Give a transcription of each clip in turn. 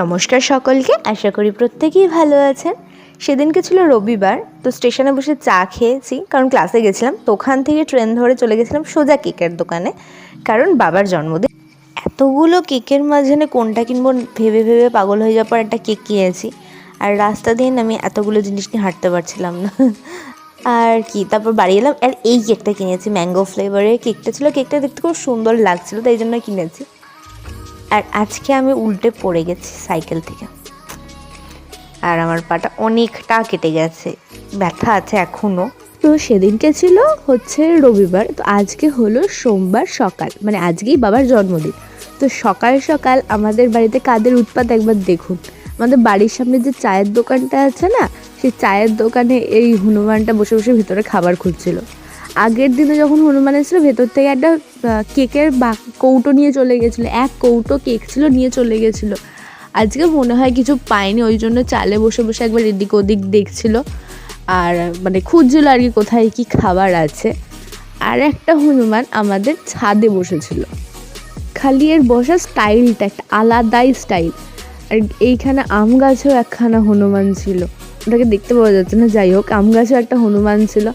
নমস্কার সকলকে, আশা করি প্রত্যেকেই ভালো আছেন। সেদিনকে ছিল রবিবার, তো স্টেশনে বসে চা খেয়েছি, কারণ ক্লাসে গেছিলাম, তো ওখান থেকে ট্রেন ধরে চলে গেছিলাম সোজা কেকের দোকানে, কারণ বাবার জন্মদিন। এতগুলো কেকের মাঝখানে কোনটা কিনবো ভেবে ভেবে পাগল হয়ে যাওয়ার পর একটা কেক কিনেছি, আর রাস্তা দিয়ে আমি এতগুলো জিনিস নিয়ে হাঁটতে পারছিলাম না। আর কি, তারপর বাড়ি এলাম, আর এই কেকটা কিনেছি ম্যাঙ্গো ফ্লেভারের কেকটা ছিল, কেকটা দেখতে খুব সুন্দর লাগছিল, তাই জন্য কিনেছি। আর আজকে আমি উল্টে পড়ে গেছি সাইকেল থেকে। আর আমার পাটা অনেকটা কেটে গেছে, ব্যথা আছে এখনও তো সেদিনকে ছিল হচ্ছে রবিবার, তো আজকে হলো সোমবার সকাল মানে আজকেই বাবার জন্মদিন। তো সকাল সকাল আমাদের বাড়িতে কাদের উৎপাত একবার দেখুন। আমাদের বাড়ির সামনে যে চায়ের দোকানটা আছে না সেই চায়ের দোকানে এই হনুমানটা বসে বসে ভিতরে খাবার খুঁজছিল। আগের দিনে যখন হনুমান এসেছিল, ভেতর থেকে একটা কেকের বা, কৌটো নিয়ে চলে গেছিল। এক কৌটো কেক ছিল, নিয়ে চলে গেছিল। আজকে মনে হয় কিছু পায়নি, ওই জন্য চালে বসে বসে একবার এদিক ওদিক দেখছিল। আর মানে খুঁজছিল আর কি কোথায় কি খাবার আছে। আর একটা হনুমান আমাদের ছাদে বসেছিল। খালি এর বসার স্টাইলটা একটা আলাদাই স্টাইল আর এইখানে আম গাছেও একখানা হনুমান ছিল। ওটাকে দেখতে পাওয়া যাচ্ছে না। যাই হোক, আম গাছেও একটা হনুমান ছিল।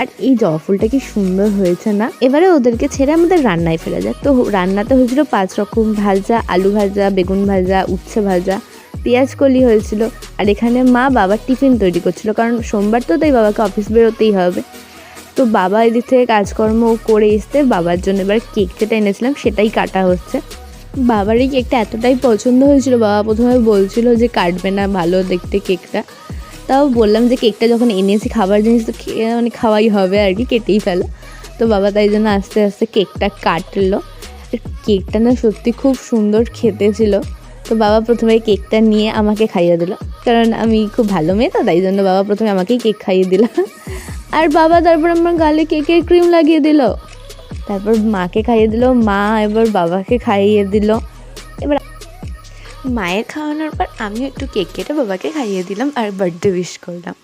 আর এই জবা ফুলটা কি সুন্দর হয়েছে না? এবারে ওদেরকে ছেড়ে আমাদের রান্নায় ফেরা যায় তো রান্নাতে হয়েছিল পাঁচ রকম ভাজা, আলু ভাজা, বেগুন ভাজা, উচ্ছে ভাজা, পেঁয়াজ কলি হয়েছিল। আর এখানে মা বাবার টিফিন তৈরি করছিল, কারণ সোমবার তো তাই বাবাকে অফিস বেরোতেই হবে। তো বাবা এদিক থেকে কাজকর্ম করে এসতে বাবার জন্য এবার কেক যেটা এনেছিলাম, সেটাই কাটা হচ্ছে। বাবার এই কেকটা এতটাই পছন্দ হয়েছিল, বাবা প্রথমে বলছিল যে কাটবে না ভালো দেখতে কেকটা। তাও বললাম যে কেকটা যখন এনেছি, খাবার জিনিস তো মানে খাওয়াই হবে আর কি, কেটেই ফেলো। তো বাবা তাই জন্য আস্তে আস্তে কেকটা কাটলো। কেকটা না সত্যি খুব সুন্দর খেতে ছিল। তো বাবা প্রথমে কেকটা নিয়ে আমাকে খাইয়ে দিল। কারণ আমি খুব ভালো মেয়ে তো, তাই জন্য বাবা প্রথমে আমাকেই কেক খাইয়ে দিল। আর বাবা তারপর আমার গালে কেকের ক্রিম লাগিয়ে দিল। তারপর মাকে খাইয়ে দিল, মা এবার বাবাকে খাইয়ে দিল। এবার মায়ের খাওয়ানোর পর আমিও একটু কেক কেটে বাবাকে খাইয়ে দিলাম আর বার্থডে উইশ করলাম।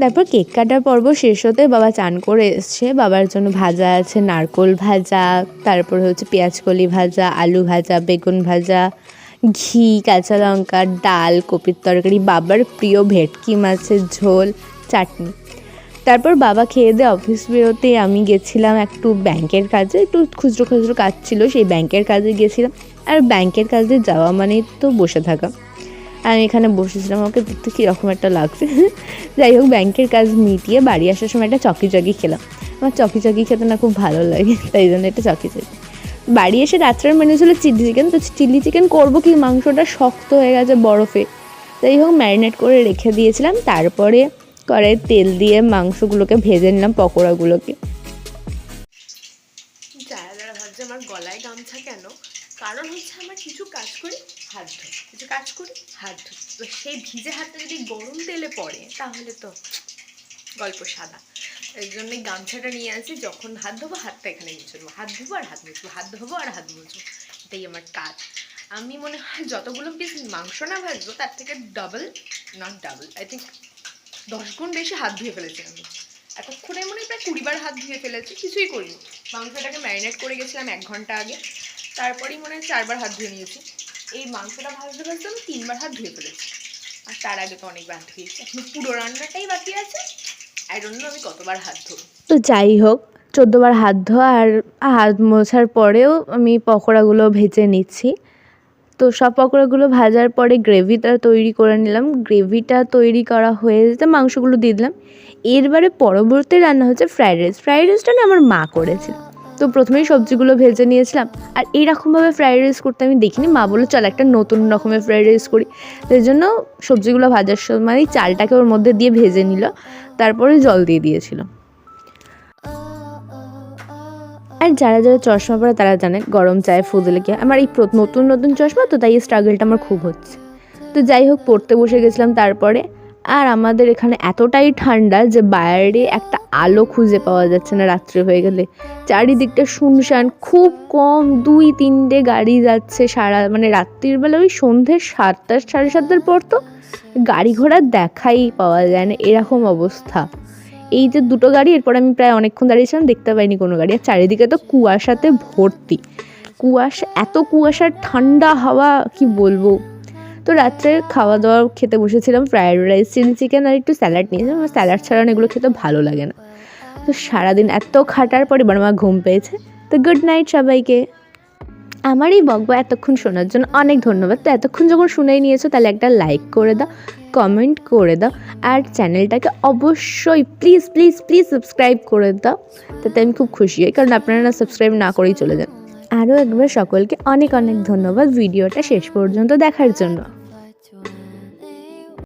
তারপর কেক কাটার পর্ব শেষ হতে বাবা চান করে এসছে। বাবার জন্য ভাজা আছে, নারকোল ভাজা, তারপর হচ্ছে পেঁয়াজ কলি ভাজা, আলু ভাজা, বেগুন ভাজা, ঘি, কাঁচা লঙ্কা, ডাল, কপির তরকারি, বাবার প্রিয় ভেটকি মাছের ঝোল, চাটনি। তারপর বাবা খেয়ে দিয়ে অফিস বেরোতে আমি গেছিলাম একটু ব্যাংকের কাজে। একটু খুচরো খুচরো কাজ ছিল, সেই ব্যাংকের কাজে গেছিলাম। আর ব্যাংকের কাজে যাওয়া মানে তো বসে থাকা। আমি এখানে বসেছিলাম, আমাকে দেখতে কীরকম একটা লাগছে। যাই হোক, ব্যাংকের কাজ মিটিয়ে বাড়ি আসার সময় একটা চকি চকি খেলাম। আমার চকি চকি খেতে না খুব ভালো লাগে, তাই জন্য একটা চকি চকি। বাড়ি এসে রাত্রের মেনু ছিল চিলি চিকেন তো চিলি চিকেন করব কি, মাংসটা শক্ত হয়ে গেছে বরফে। যাই হোক ম্যারিনেট করে রেখে দিয়েছিলাম, তারপরে কড়াই তেল দিয়ে মাংসগুলোকে ভেজে নিলাম, পকোড়াগুলোকে। কারণ হচ্ছে আমার কিছু কাজ করি, হাত ধুই। কিছু কাজ করি, হাত ধুই। তো সেই ভিজে হাতটা যদি গরম তেলে পড়ে, তাহলে তো গল্প সাদা। এই জন্যই গামছাটা নিয়ে আসি, যখন হাত ধোবো, হাতটা এখানে মুছে দেবো হাত ধোবো আর হাত মুছবো, হাত ধোবো আর হাত মুছবো। এটাই আমার কাজ। আমি মনে হয় যতগুলো পিস মাংস না ভাজবো, তার থেকে double not double I think দশ গুণ বেশি হাত ধুয়ে ফেলেছি আমি। এতক্ষণে মনে হয় প্রায় কুড়িবার হাত ধুয়ে ফেলেছি, কিছুই করিনি। মাংসটাকে ম্যারিনেট করে গেছিলাম এক ঘণ্টা আগে। তারপরেই মনে হয় চারবার হাত ধুয়ে নিয়েছি। এই মাংসটা ভাজতে ভাজতে আমি তিনবার হাত ধুয়ে ফেলেছি। আর তার আগে তো অনেকবার ধুয়েছি। এখন পুরো রান্নাটাই বাকি আছে। ডোন্ট নো আমি কতবার হাত ধরবো তো যাই হোক, চোদ্দোবার হাত ধোয়া আর হাত মোছার পরেও আমি পকোড়াগুলো ভেজে নিচ্ছি। তো সব পকোড়াগুলো ভাজার পরে গ্রেভিটা তৈরি করে নিলাম। গ্রেভিটা তৈরি করা হয়ে যেতে মাংসগুলো দিয়ে দিলাম। এরবারে পরবর্তী রান্না হচ্ছে ফ্রাইড রাইস। ফ্রাইড রাইসটা না আমার মা করেছিল। তো প্রথমেই সবজিগুলো ভেজে নিয়েছিলাম। আর এইরকমভাবে ফ্রাইড রাইস করতে আমি দেখিনি। মা বলল, চল একটা নতুন রকমের ফ্রাইড রাইস করি। সেই জন্য সবজিগুলো ভাজার সময় চালটাকে ওর মধ্যে দিয়ে ভেজে নিল। তারপরে জল দিয়ে দিয়েছিল। আর যারা যারা চশমা পরে, তারা জানে গরম চায়ে ফু দিলে কি। আমার এই নতুন নতুন চশমা তো তাই স্ট্রাগলটা আমার খুব হচ্ছে। তো যাই হোক, পড়তে বসে গেছিলাম তারপরে। আর আমাদের এখানে এতটাই ঠান্ডা যে বাইরে একটা আলো খুঁজে পাওয়া যাচ্ছে না রাত্রে হয়ে গেলে। চারিদিকটা শুনশান খুব কম, দুই তিনটে গাড়ি যাচ্ছে সারা মানে রাত্রির বেলা ওই সন্ধ্যে সাতটা, সাড়ে সাতটার পর তো গাড়ি ঘোড়া দেখাই পাওয়া যায় না, এরকম অবস্থা। এই যে দুটো গাড়ি, এরপর আমি প্রায় অনেকক্ষণ দাঁড়িয়েছিলাম, দেখতে পাইনি কোনো গাড়ি। আর চারিদিকে তো কুয়াশাতে ভর্তি। কুয়াশা, এত কুয়াশার ঠান্ডা হাওয়া, কি বলব? তো রাত্রে খাওয়া দাওয়া খেতে বসেছিলাম ফ্রায়েড রাইস চিলি চিকেন আর একটু স্যালাড নিয়েছিলাম আমার স্যালাড ছাড়া এগুলো খেতে ভালো লাগে না। তো সারাদিন এত খাটার পরে এবার আমার ঘুম পেয়েছে। তো গুড নাইট সবাইকে। আমার এই বকবা এতক্ষণ শোনার জন্য অনেক ধন্যবাদ। তো এতক্ষণ যখন শুনেই নিয়েছো, তাহলে একটা লাইক করে দাও কমেন্ট করে দাও, আর চ্যানেলটাকে অবশ্যই প্লিজ প্লিজ প্লিজ সাবস্ক্রাইব করে দাও। তাতে আমি খুব খুশি হই, কারণ আপনারা না সাবস্ক্রাইব না করেই চলে যান। আরও একবার সকলকে অনেক অনেক ধন্যবাদ ভিডিওটা শেষ পর্যন্ত দেখার জন্য।